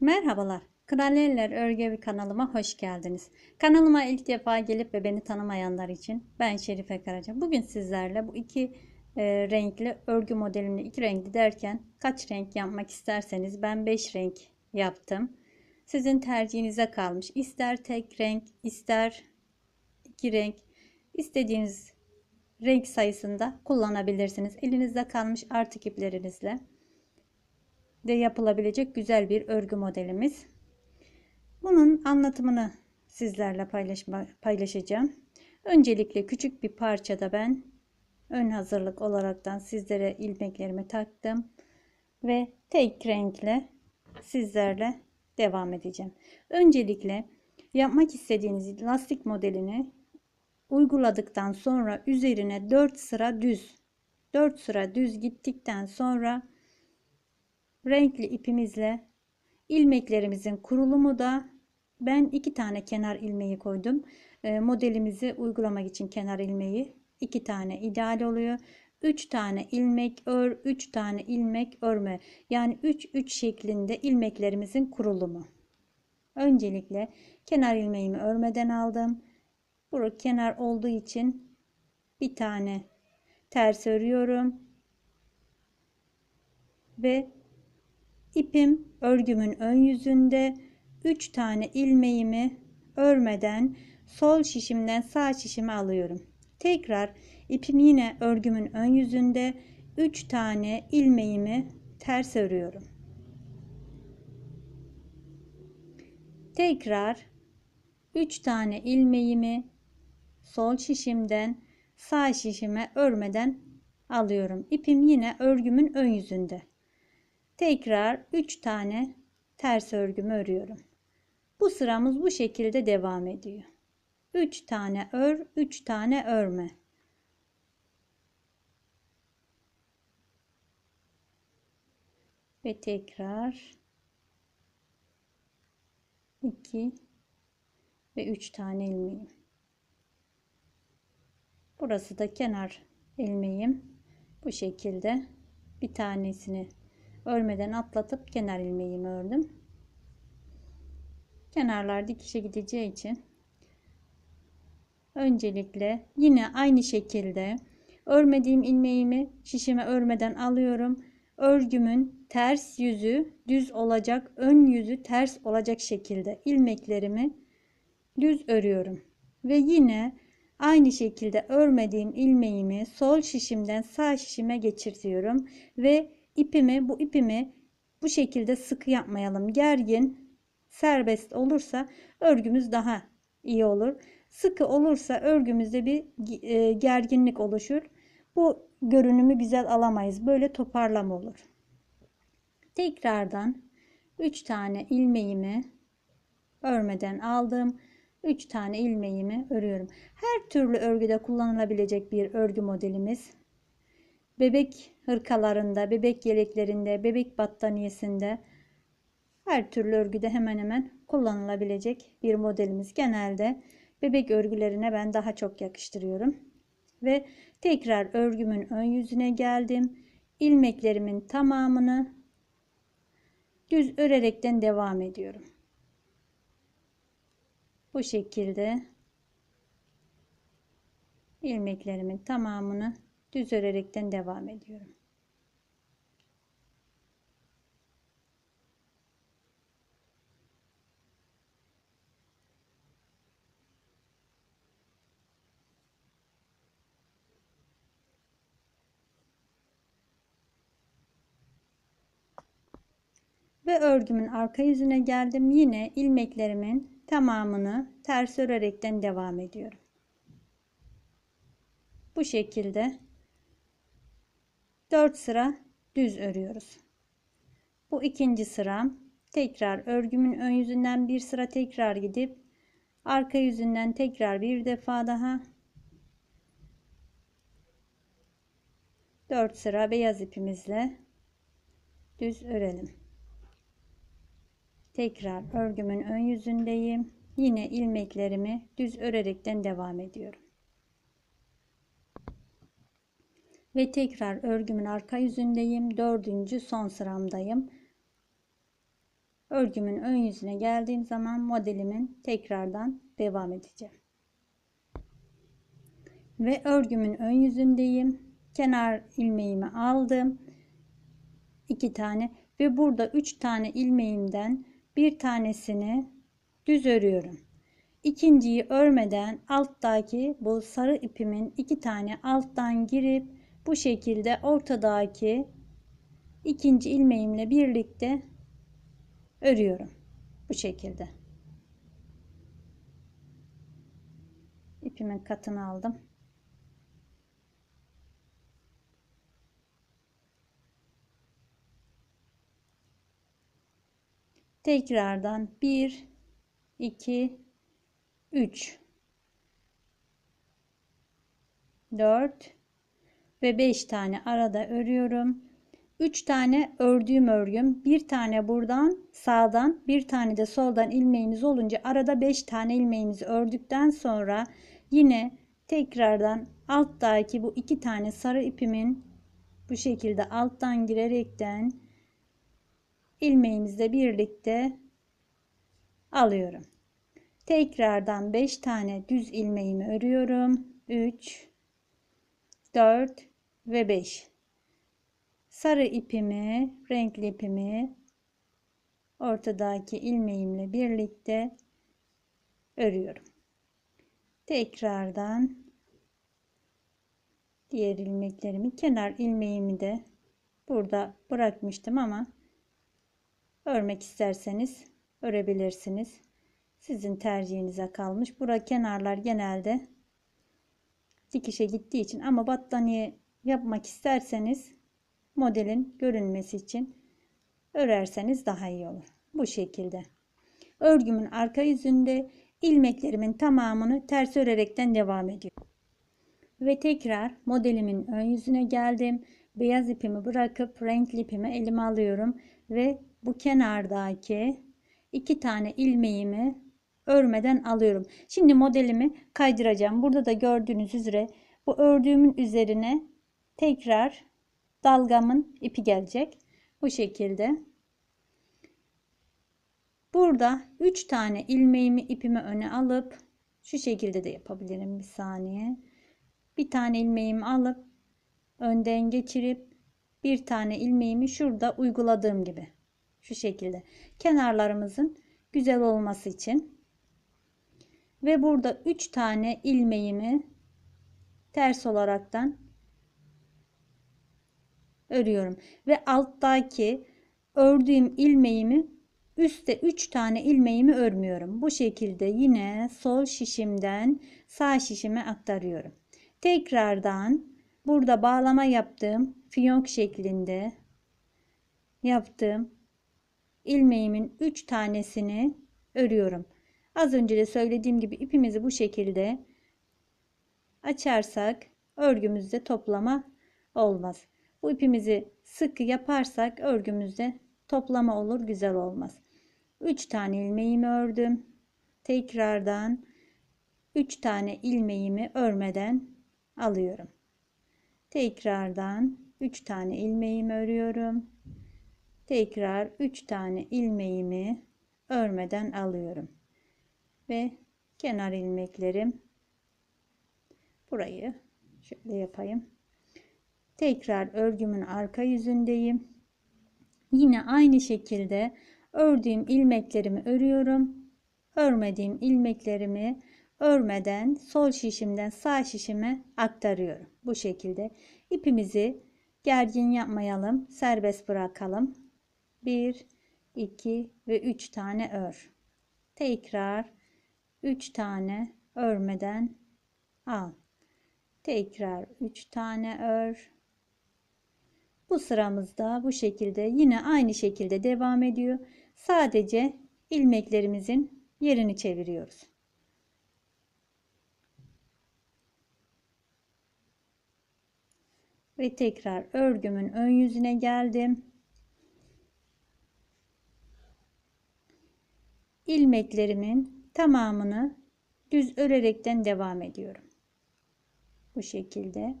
Merhabalar. Kraliyeler Örgü kanalıma hoş geldiniz. Kanalıma ilk defa gelip ve beni tanımayanlar için ben Şerife Karaca. Bugün sizlerle bu iki e, renkli örgü modelini iki renkli derken kaç renk yapmak isterseniz ben 5 renk yaptım. Sizin tercihinize kalmış. İster tek renk, ister iki renk, istediğiniz renk sayısında kullanabilirsiniz. Elinizde kalmış artık iplerinizle de yapılabilecek güzel bir örgü modelimiz. Bunun anlatımını sizlerle paylaşma, paylaşacağım. Öncelikle küçük bir parçada ben ön hazırlık olaraktan sizlere ilmeklerimi taktım ve tek renkle sizlerle devam edeceğim. Öncelikle yapmak istediğiniz lastik modelini uyguladıktan sonra üzerine 4 sıra düz 4 sıra düz gittikten sonra renkli ipimizle ilmeklerimizin kurulumu da ben iki tane kenar ilmeği koydum. E, modelimizi uygulamak için kenar ilmeği iki tane ideal oluyor. 3 tane ilmek ör, 3 tane ilmek örme. Yani 3 3 şeklinde ilmeklerimizin kurulumu. Öncelikle kenar ilmeğimi örmeden aldım. Burası kenar olduğu için bir tane ters örüyorum. Ve ipim örgümün ön yüzünde 3 tane ilmeğimi örmeden sol şişimden sağ şişime alıyorum. Tekrar ipim yine örgümün ön yüzünde 3 tane ilmeğimi ters örüyorum. Tekrar 3 tane ilmeğimi sol şişimden sağ şişime örmeden alıyorum. İpim yine örgümün ön yüzünde. Tekrar 3 tane ters örgümü örüyorum. Bu sıramız bu şekilde devam ediyor. 3 tane ör, 3 tane örme. Ve tekrar 2 ve 3 tane ilmeğim. Burası da kenar ilmeğim. Bu şekilde bir tanesini örmeden atlatıp kenar ilmeğimi ördüm. Kenarlar dikişe gideceği için öncelikle yine aynı şekilde örmediğim ilmeğimi şişime örmeden alıyorum. Örgümün ters yüzü düz olacak, ön yüzü ters olacak şekilde ilmeklerimi düz örüyorum. Ve yine aynı şekilde örmediğim ilmeğimi sol şişimden sağ şişime geçirtiyorum ve ipimi bu ipimi bu şekilde sıkı yapmayalım. Gergin serbest olursa örgümüz daha iyi olur. Sıkı olursa örgümüzde bir e, gerginlik oluşur. Bu görünümü güzel alamayız. Böyle toparlama olur. Tekrardan 3 tane ilmeğimi örmeden aldım. 3 tane ilmeğimi örüyorum. Her türlü örgüde kullanılabilecek bir örgü modelimiz bebek hırkalarında, bebek yeleklerinde, bebek battaniyesinde her türlü örgüde hemen hemen kullanılabilecek bir modelimiz. Genelde bebek örgülerine ben daha çok yakıştırıyorum. Ve tekrar örgümün ön yüzüne geldim. İlmeklerimin tamamını düz örerekten devam ediyorum. Bu şekilde ilmeklerimin tamamını düz örerekten devam ediyorum. Ve örgümün arka yüzüne geldim. Yine ilmeklerimin tamamını ters örerekten devam ediyorum. Bu şekilde 4 sıra düz örüyoruz. Bu ikinci sıram. Tekrar örgümün ön yüzünden bir sıra tekrar gidip arka yüzünden tekrar bir defa daha 4 sıra beyaz ipimizle düz örelim. Tekrar örgümün ön yüzündeyim. Yine ilmeklerimi düz örerekten devam ediyorum. Ve tekrar örgümün arka yüzündeyim. Dördüncü son sıramdayım. örgümün ön yüzüne geldiğim zaman modelimin tekrardan devam edeceğim. Ve örgümün ön yüzündeyim. Kenar ilmeğimi aldım. 2 tane ve burada 3 tane ilmeğimden bir tanesini düz örüyorum. İkinciyi örmeden alttaki bu sarı ipimin iki tane alttan girip bu şekilde ortadaki ikinci ilmeğimle birlikte örüyorum. Bu şekilde. İpimin katını aldım. Tekrardan 1 2 3 4 ve 5 tane arada örüyorum. 3 tane ördüğüm örgüm, bir tane buradan sağdan, bir tane de soldan ilmeğimiz olunca arada 5 tane ilmeğimizi ördükten sonra yine tekrardan alttaki bu iki tane sarı ipimin bu şekilde alttan girerekten ilmeğimizle birlikte alıyorum. Tekrardan 5 tane düz ilmeğimi örüyorum. 3 4 ve 5. Sarı ipimi, renkli ipimi ortadaki ilmeğimle birlikte örüyorum. Tekrardan diğer ilmeklerimi kenar ilmeğimi de burada bırakmıştım ama örmek isterseniz örebilirsiniz. Sizin tercihinize kalmış. Bura kenarlar genelde dikişe gittiği için ama battaniye yapmak isterseniz modelin görünmesi için örerseniz daha iyi olur. Bu şekilde. Örgümün arka yüzünde ilmeklerimin tamamını ters örerekten devam ediyorum. Ve tekrar modelimin ön yüzüne geldim. Beyaz ipimi bırakıp renkli ipimi elime alıyorum ve bu kenardaki iki tane ilmeğimi örmeden alıyorum. Şimdi modelimi kaydıracağım. Burada da gördüğünüz üzere bu ördüğümün üzerine tekrar dalgamın ipi gelecek. Bu şekilde. Burada 3 tane ilmeğimi ipimi öne alıp şu şekilde de yapabilirim bir saniye. Bir tane ilmeğimi alıp önden geçirip bir tane ilmeğimi şurada uyguladığım gibi şu şekilde kenarlarımızın güzel olması için ve burada 3 tane ilmeğimi ters olaraktan örüyorum ve alttaki ördüğüm ilmeğimi üstte 3 tane ilmeğimi örmüyorum. Bu şekilde yine sol şişimden sağ şişime aktarıyorum. Tekrardan burada bağlama yaptığım fiyonk şeklinde yaptığım ilmeğimin 3 tanesini örüyorum. Az önce de söylediğim gibi ipimizi bu şekilde açarsak örgümüzde toplama olmaz. Bu ipimizi sıkı yaparsak örgümüzde toplama olur güzel olmaz. 3 tane ilmeğimi ördüm. Tekrardan 3 tane ilmeğimi örmeden alıyorum. Tekrardan 3 tane ilmeğimi örüyorum. Tekrar 3 tane ilmeğimi örmeden alıyorum. Ve kenar ilmeklerim burayı şöyle yapayım. Tekrar örgümün arka yüzündeyim. Yine aynı şekilde ördüğüm ilmeklerimi örüyorum. Örmediğim ilmeklerimi örmeden sol şişimden sağ şişime aktarıyorum. Bu şekilde ipimizi gergin yapmayalım. Serbest bırakalım. 1 2 ve 3 tane ör. Tekrar 3 tane örmeden al. Tekrar 3 tane ör. Bu sıramızda bu şekilde yine aynı şekilde devam ediyor. Sadece ilmeklerimizin yerini çeviriyoruz. Ve tekrar örgümün ön yüzüne geldim. ilmeklerimin tamamını düz örerekten devam ediyorum. Bu şekilde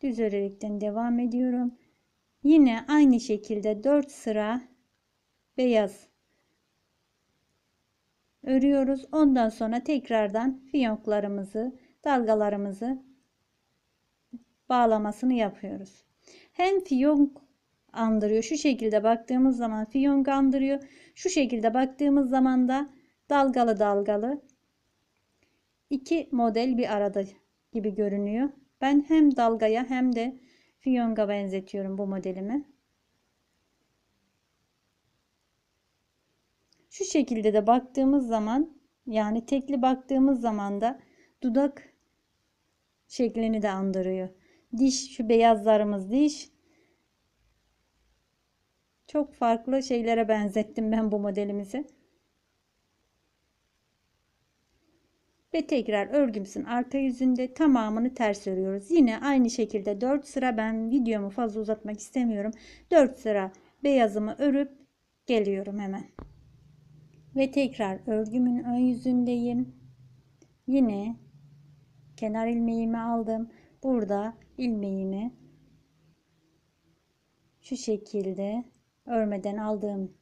düz örerekten devam ediyorum. Yine aynı şekilde 4 sıra beyaz örüyoruz. Ondan sonra tekrardan fiyonklarımızı, dalgalarımızı bağlamasını yapıyoruz. Hem fiyonk andırıyor. Şu şekilde baktığımız zaman fiyonk andırıyor. Şu şekilde baktığımız zaman da dalgalı dalgalı iki model bir arada gibi görünüyor. Ben hem dalgaya hem de fiyonga benzetiyorum bu modelimi. Şu şekilde de baktığımız zaman yani tekli baktığımız zaman da dudak şeklini de andırıyor. Diş şu beyazlarımız diş. Çok farklı şeylere benzettim ben bu modelimizi. Ve tekrar örgümüzün arka yüzünde tamamını ters örüyoruz. Yine aynı şekilde 4 sıra ben videomu fazla uzatmak istemiyorum. 4 sıra beyazımı örüp geliyorum hemen. Ve tekrar örgümün ön yüzündeyim. Yine kenar ilmeğimi aldım. Burada ilmeğimi şu şekilde örmeden aldığım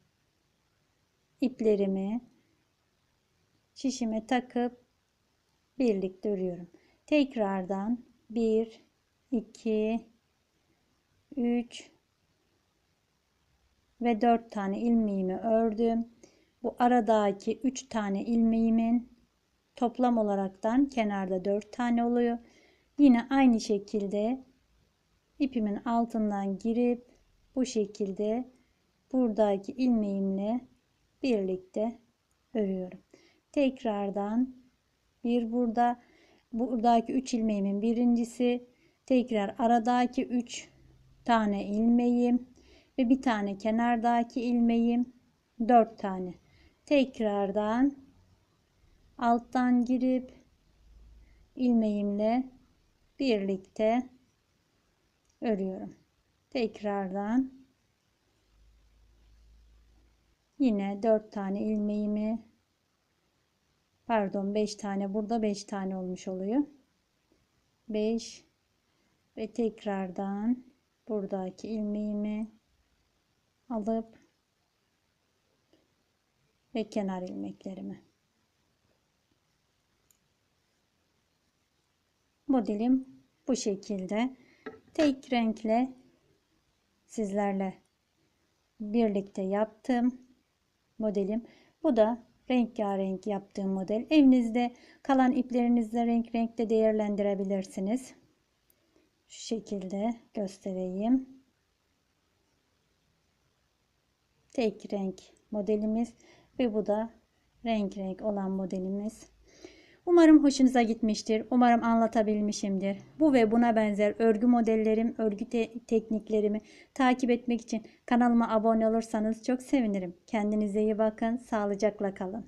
iplerimi şişime takıp birlikte örüyorum. Tekrardan 1 2 3 ve 4 tane ilmeğimi ördüm. Bu aradaki 3 tane ilmeğimin toplam olaraktan kenarda 4 tane oluyor. Yine aynı şekilde ipimin altından girip bu şekilde buradaki ilmeğimle birlikte örüyorum. Tekrardan bir burada buradaki 3 ilmeğimin birincisi tekrar aradaki 3 tane ilmeğim ve bir tane kenardaki ilmeğim 4 tane tekrardan alttan girip ilmeğimle birlikte örüyorum. Tekrardan yine 4 tane ilmeğimi pardon 5 tane. Burada 5 tane olmuş oluyor. 5 ve tekrardan buradaki ilmeğimi alıp ve kenar ilmeklerimi. Modelim bu şekilde. Tek renkle sizlerle birlikte yaptım modelim bu da rengarenk yaptığım model. Evinizde kalan iplerinizle renk renkte değerlendirebilirsiniz. Şu şekilde göstereyim. Tek renk modelimiz ve bu da renk renk olan modelimiz Umarım hoşunuza gitmiştir. Umarım anlatabilmişimdir. Bu ve buna benzer örgü modellerim, örgü te tekniklerimi takip etmek için kanalıma abone olursanız çok sevinirim. Kendinize iyi bakın. Sağlıcakla kalın.